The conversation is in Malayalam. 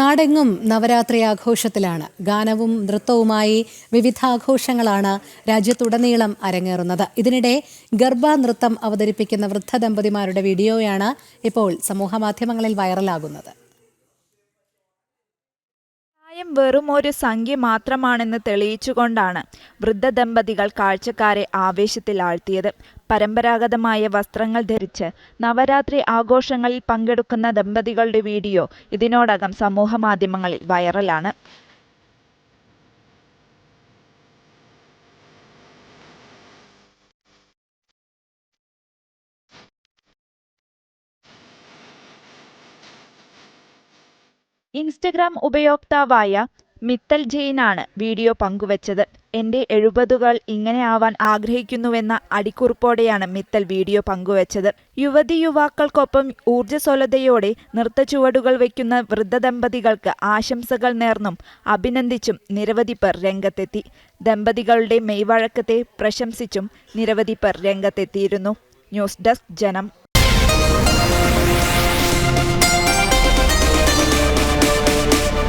നാടെങ്ങും നവരാത്രി ആഘോഷത്തിലാണ്. ഗാനവും നൃത്തവുമായി വിവിധ ആഘോഷങ്ങളാണ് രാജ്യത്തുടനീളം അരങ്ങേറുന്നത്. ഇതിനിടെ ഗർഭ നൃത്തം അവതരിപ്പിക്കുന്ന വൃദ്ധ ദമ്പതിമാരുടെ വീഡിയോയാണ് ഇപ്പോൾ സമൂഹമാധ്യമങ്ങളിൽ വൈറലാകുന്നത്. പ്രായം വെറും ഒരു സംഖ്യ മാത്രമാണെന്ന് തെളിയിച്ചുകൊണ്ടാണ് വൃദ്ധദമ്പതികൾ കാഴ്ചക്കാരെ ആവേശത്തിലാഴ്ത്തിയത്. പരമ്പരാഗതമായ വസ്ത്രങ്ങൾ ധരിച്ച് നവരാത്രി ആഘോഷങ്ങളിൽ പങ്കെടുക്കുന്ന ദമ്പതികളുടെ വീഡിയോ ഇതിനോടകം സമൂഹമാധ്യമങ്ങളിൽ വൈറലാണ്. ഇൻസ്റ്റഗ്രാം ഉപയോക്താവായ മിത്തൽ ജെയിനാണ് വീഡിയോ പങ്കുവച്ചത്. എന്റെ എഴുപതുകൾ ഇങ്ങനെ ആവാൻ ആഗ്രഹിക്കുന്നുവെന്ന അടിക്കുറിപ്പോടെയാണ് മിത്തൽ വീഡിയോ പങ്കുവച്ചത്. യുവതി യുവാക്കൾക്കൊപ്പം ഊർജസ്വലതയോടെ നൃത്തചുവടുകൾ വയ്ക്കുന്ന വൃദ്ധദമ്പതികൾക്ക് ആശംസകൾ നേർന്നും അഭിനന്ദിച്ചും നിരവധി പേർ രംഗത്തെത്തി. ദമ്പതികളുടെ മെയ്വഴക്കത്തെ പ്രശംസിച്ചും നിരവധി പേർ രംഗത്തെത്തിയിരുന്നു. ന്യൂസ് ഡെസ്ക് ജനം